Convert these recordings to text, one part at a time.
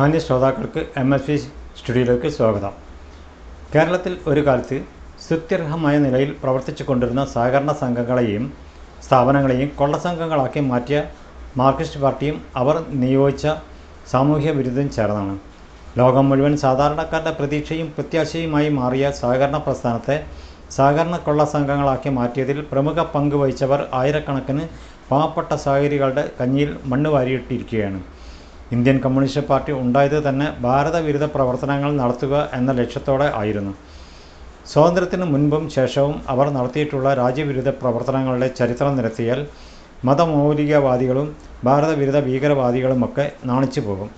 മാന്യ ശ്രോതാക്കൾക്ക് M S V സ്റ്റുഡിയോയിലേക്ക് സ്വാഗതം. കേരളത്തിൽ ഒരു കാലത്ത് സ്തുത്യർഹമായ നിലയിൽ പ്രവർത്തിച്ചു കൊണ്ടിരുന്ന സഹകരണ സംഘങ്ങളെയും സ്ഥാപനങ്ങളെയും കൊള്ളസംഘങ്ങളാക്കി മാറ്റിയ മാർക്സിസ്റ്റ് പാർട്ടിയും അവർ നിയോഗിച്ച സാമൂഹ്യ വിരുദ്ധം ചേർന്നാണ്. ലോകം മുഴുവൻ സാധാരണക്കാരുടെ പ്രതീക്ഷയും പ്രത്യാശയുമായി മാറിയ സഹകരണ പ്രസ്ഥാനത്തെ സഹകരണ കൊള്ള സംഘങ്ങളാക്കി മാറ്റിയതിൽ പ്രമുഖ പങ്ക് വഹിച്ചവർ ആയിരക്കണക്കിന് പാവപ്പെട്ട സഹകരികളുടെ കഞ്ഞിയിൽ മണ്ണ് വാരിയിട്ടിരിക്കുകയാണ്. ഇന്ത്യൻ കമ്മ്യൂണിസ്റ്റ് പാർട്ടി ഉണ്ടായത് തന്നെ ഭാരതവിരുദ്ധ പ്രവർത്തനങ്ങൾ നടത്തുക എന്ന ലക്ഷ്യത്തോടെ ആയിരുന്നു. സ്വാതന്ത്ര്യത്തിന് മുൻപും ശേഷവും അവർ നടത്തിയിട്ടുള്ള രാജ്യവിരുദ്ധ പ്രവർത്തനങ്ങളുടെ ചരിത്രം നിരത്തിയാൽ മതമൗലികവാദികളും ഭാരതവിരുദ്ധ ഭീകരവാദികളുമൊക്കെ നാണിച്ചു പോകും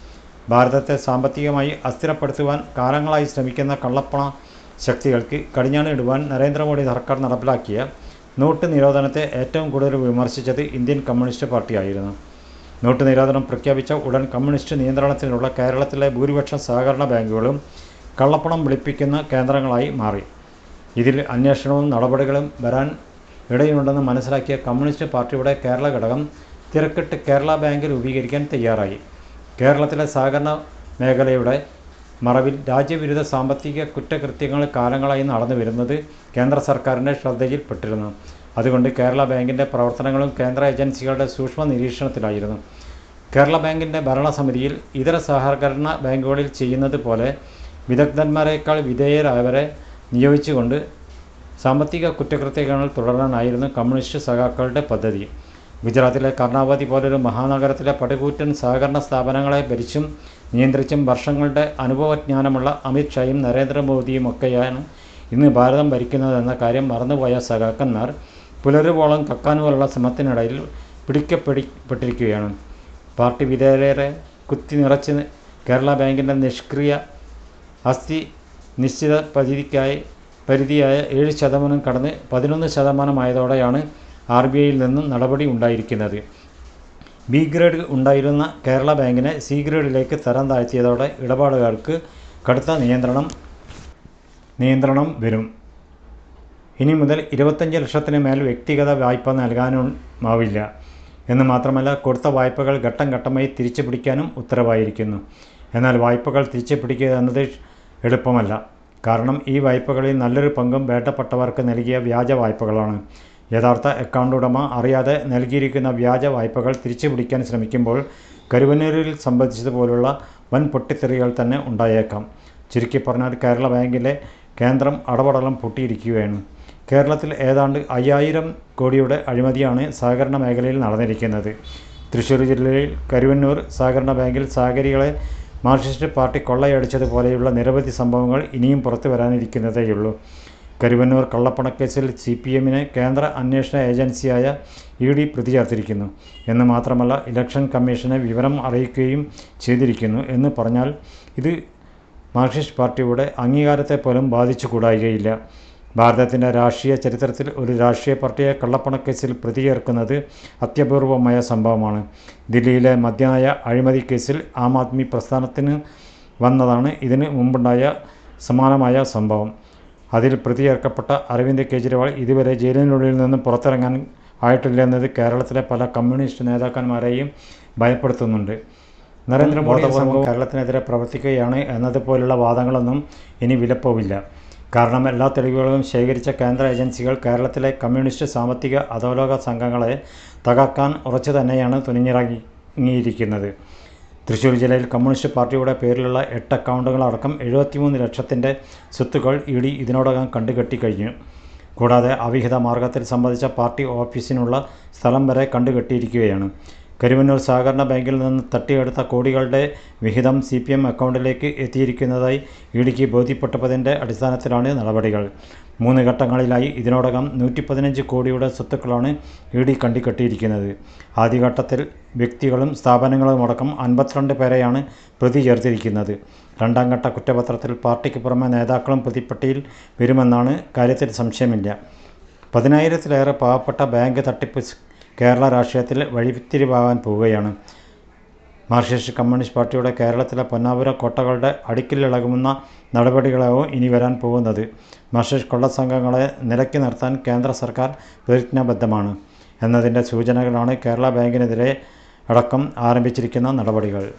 ഭാരതത്തെ സാമ്പത്തികമായി അസ്ഥിരപ്പെടുത്തുവാൻ കാലങ്ങളായി ശ്രമിക്കുന്ന കള്ളപ്പണ ശക്തികൾക്ക് കടിഞ്ഞാണിടുവാൻ നരേന്ദ്രമോദി സർക്കാർ നടപ്പിലാക്കിയ നോട്ട് നിരോധനത്തെ ഏറ്റവും കൂടുതൽ വിമർശിച്ചത് ഇന്ത്യൻ കമ്മ്യൂണിസ്റ്റ് പാർട്ടിയായിരുന്നു. നോട്ട് നിരോധനം പ്രഖ്യാപിച്ച ഉടൻ കമ്മ്യൂണിസ്റ്റ് നിയന്ത്രണത്തിലുള്ള കേരളത്തിലെ ഭൂരിപക്ഷം സഹകരണ ബാങ്കുകളും കള്ളപ്പണം വെളുപ്പിക്കുന്ന കേന്ദ്രങ്ങളായി മാറി. ഇതിൽ അന്വേഷണവും നടപടികളും വരാൻ ഇടയുണ്ടെന്ന് മനസ്സിലാക്കിയ കമ്മ്യൂണിസ്റ്റ് പാർട്ടിയുടെ കേരള ഘടകം തിരക്കിട്ട് കേരള ബാങ്ക് രൂപീകരിക്കാൻ തയ്യാറായി. കേരളത്തിലെ സഹകരണ മേഖലയുടെ മറവിൽ രാജ്യവിരുദ്ധ സാമ്പത്തിക കുറ്റകൃത്യങ്ങൾ കാലങ്ങളായി നടന്നു വരുന്നത് കേന്ദ്ര സർക്കാരിന്റെ ശ്രദ്ധയിൽപ്പെട്ടിരുന്നു. അതുകൊണ്ട് കേരള ബാങ്കിന്റെ പ്രവർത്തനങ്ങളും കേന്ദ്ര ഏജൻസികളുടെ സൂക്ഷ്മ നിരീക്ഷണത്തിലായിരുന്നു. കേരള ബാങ്കിന്റെ ഭരണസമിതിയിൽ ഇതര സഹകരണ ബാങ്കുകളിൽ ചെയ്യുന്നത് പോലെ വിദഗ്ധന്മാരെക്കാൾ വിധേയരായവരെ നിയോഗിച്ചുകൊണ്ട് സാമ്പത്തിക കുറ്റകൃത്യങ്ങൾ തുടരാനായിരുന്നു കമ്മ്യൂണിസ്റ്റ് സഖാക്കളുടെ പദ്ധതി. ഗുജറാത്തിലെ കർണാവതി പോലൊരു മഹാനഗരത്തിലെ പടുകൂറ്റൻ സഹകരണ സ്ഥാപനങ്ങളെ ഭരിച്ചും നിയന്ത്രിച്ചും വർഷങ്ങളുടെ അനുഭവജ്ഞാനമുള്ള അമിത് ഷായും നരേന്ദ്രമോദിയും ഒക്കെയാണ് ഇന്ന് ഭാരതം ഭരിക്കുന്നതെന്ന കാര്യം മറന്നുപോയ സഖാക്കന്മാർ പുലരുവോളം കക്കാനുകളുള്ള ശ്രമത്തിനിടയിൽ പിടിക്കപ്പെടിപ്പെട്ടിരിക്കുകയാണ് പാർട്ടി വിധേയരെ കുത്തി നിറച്ച് കേരള ബാങ്കിന്റെ നിഷ്ക്രിയ അസ്ഥി നിശ്ചിത പരിധിക്കായി പരിധിയായ ഏഴ് ശതമാനം കടന്ന് പതിനൊന്ന് ശതമാനമായതോടെയാണ് ആർ ബി ഐയിൽ നിന്നും നടപടി ഉണ്ടായിരിക്കുന്നത്. ബി ഗ്രേഡ് ഉണ്ടായിരുന്ന കേരള ബാങ്കിനെ സി ഗ്രേഡിലേക്ക് തരം താഴ്ത്തിയതോടെ ഇടപാടുകാർക്ക് കടുത്ത നിയന്ത്രണം നിയന്ത്രണം വരും. ഇനി മുതൽ ഇരുപത്തഞ്ച് ലക്ഷത്തിന് മേൽ വ്യക്തിഗത വായ്പ നൽകാനുമാവില്ല എന്ന് മാത്രമല്ല കൊടുത്ത വായ്പകൾ ഘട്ടം ഘട്ടമായി തിരിച്ചു പിടിക്കാനും ഉത്തരവായിരിക്കുന്നു. എന്നാൽ വായ്പകൾ തിരിച്ചു പിടിക്കുക എന്നത് എളുപ്പമല്ല. കാരണം ഈ വായ്പകളിൽ നല്ലൊരു പങ്കും വേണ്ടപ്പെട്ടവർക്ക് നൽകിയ വ്യാജ വായ്പകളാണ്. യഥാർത്ഥ അക്കൗണ്ട് ഉടമ അറിയാതെ നൽകിയിരിക്കുന്ന വ്യാജ വായ്പകൾ തിരിച്ചു പിടിക്കാൻ ശ്രമിക്കുമ്പോൾ കരുവന്നൂരിൽ സംബന്ധിച്ചതുപോലുള്ള വൻ പൊട്ടിത്തെറികൾ തന്നെ ഉണ്ടായേക്കാം. ചുരുക്കി പറഞ്ഞാൽ കേരള ബാങ്കിലെ കേന്ദ്രം അടപടലം പൊട്ടിയിരിക്കുകയാണ്. കേരളത്തിൽ ഏതാണ്ട് അയ്യായിരം കോടിയുടെ അഴിമതിയാണ് സഹകരണ മേഖലയിൽ നടന്നിരിക്കുന്നത്. തൃശ്ശൂർ ജില്ലയിൽ കരുവന്നൂർ സഹകരണ ബാങ്കിൽ സഹകരികളെ മാർക്സിസ്റ്റ് പാർട്ടി കൊള്ളയടിച്ചതുപോലെയുള്ള നിരവധി സംഭവങ്ങൾ ഇനിയും പുറത്തു വരാനിരിക്കുന്നതേയുള്ളൂ. കരുവന്നൂർ കള്ളപ്പണക്കേസിൽ സി പി എമ്മിനെ കേന്ദ്ര അന്വേഷണ ഏജൻസിയായ ഇ ഡി പ്രതി ചേർത്തിരിക്കുന്നു എന്ന് മാത്രമല്ല ഇലക്ഷൻ കമ്മീഷനെ വിവരം അറിയിക്കുകയും ചെയ്തിരിക്കുന്നു എന്ന് പറഞ്ഞാൽ ഇത് മാർക്സിസ്റ്റ് പാർട്ടിയുടെ അംഗീകാരത്തെ പോലും ബാധിച്ചു കൂടായികയില്ല ഭാരതത്തിന്റെ രാഷ്ട്രീയ ചരിത്രത്തിൽ ഒരു രാഷ്ട്രീയ പാർട്ടിയെ കള്ളപ്പണക്കേസിൽ പ്രതി ചേർക്കുന്നത് അത്യപൂർവമായ സംഭവമാണ്. ദില്ലിയിലെ മദ്യനായ അഴിമതി കേസിൽ ആം ആദ്മി പ്രസ്ഥാനത്തിന് വന്നതാണ് ഇതിന് മുമ്പുണ്ടായ സമാനമായ സംഭവം. അതിൽ പ്രതിയേർക്കപ്പെട്ട അരവിന്ദ് കെജ്രിവാൾ ഇതുവരെ ജയിലിനുള്ളിൽ നിന്ന് പുറത്തിറങ്ങാൻ ആയിട്ടില്ലെന്നത് കേരളത്തിലെ പല കമ്മ്യൂണിസ്റ്റ് നേതാക്കന്മാരെയും ഭയപ്പെടുത്തുന്നുണ്ട്. നരേന്ദ്രമോദി കേരളത്തിനെതിരെ പ്രവർത്തിക്കുകയാണ് എന്നതുപോലുള്ള വാദങ്ങളൊന്നും ഇനി വിലപ്പോവില്ല. കാരണം എല്ലാ തെളിവുകളും ശേഖരിച്ച കേന്ദ്ര ഏജൻസികൾ കേരളത്തിലെ കമ്മ്യൂണിസ്റ്റ് സാമ്പത്തിക അധോലോക സംഘങ്ങളെ തകർക്കാൻ ഉറച്ചു തന്നെയാണ് തുനിഞ്ഞിറങ്ങിയിരിക്കുന്നത്. തൃശ്ശൂർ ജില്ലയിൽ കമ്മ്യൂണിസ്റ്റ് പാർട്ടിയുടെ പേരിലുള്ള എട്ട് അക്കൗണ്ടുകളടക്കം എഴുപത്തിമൂന്ന് ലക്ഷത്തിന്റെ സ്വത്തുക്കൾ ഇ ഡി ഇതിനോടകം കണ്ടുകെട്ടി കഴിഞ്ഞു കൂടാതെ അവിഹിത മാർഗത്തിൽ സംബന്ധിച്ച പാർട്ടി ഓഫീസിനുള്ള സ്ഥലം വരെ കണ്ടുകെട്ടിയിരിക്കുകയാണ്. കരുവന്നൂർ സഹകരണ ബാങ്കിൽ നിന്ന് തട്ടിയെടുത്ത കോടികളുടെ വിഹിതം സി പി എം അക്കൗണ്ടിലേക്ക് എത്തിയിരിക്കുന്നതായി ഇ ഡിക്ക് ബോധ്യപ്പെട്ടതിന്റെ അടിസ്ഥാനത്തിലാണ് നടപടികൾ. മൂന്ന് ഘട്ടങ്ങളിലായി ഇതിനോടകം നൂറ്റി പതിനഞ്ച് കോടിയുടെ സ്വത്തുക്കളാണ് ഇ ഡി കണ്ടിക്കെട്ടിയിരിക്കുന്നത്. ആദ്യഘട്ടത്തിൽ വ്യക്തികളും സ്ഥാപനങ്ങളുമടക്കം അൻപത്തിരണ്ട് പേരെയാണ് പ്രതി ചേർത്തിരിക്കുന്നത്. രണ്ടാം ഘട്ട കുറ്റപത്രത്തിൽ പാർട്ടിക്ക് പുറമെ നേതാക്കളും പ്രതിപ്പട്ടിയിൽ വരുമെന്നാണ് കാര്യത്തിൽ സംശയമില്ല. പതിനായിരത്തിലേറെ പാവപ്പെട്ട ബാങ്ക് തട്ടിപ്പ് കേരള രാഷ്ട്രീയത്തിൽ വഴിത്തിരിവാകാൻ പോവുകയാണ്. മാർക്സിസ്റ്റ് കമ്മ്യൂണിസ്റ്റ് പാർട്ടിയുടെ കേരളത്തിലെ പൊന്നാപുര കോട്ടകളുടെ അടുക്കിലിളകുന്ന നടപടികളാവും ഇനി വരാൻ പോകുന്നത്. മാർക്സിസ്റ്റ് കൊള്ളസംഘങ്ങളെ നിലക്കി നിർത്താൻ കേന്ദ്ര സർക്കാർ പ്രതിജ്ഞാബദ്ധമാണ്. എന്നതിന്റെ സൂചനകളാണ് കേരള ബാങ്കിനെതിരെ അടക്കം ആരംഭിച്ചിരിക്കുന്ന നടപടികൾ.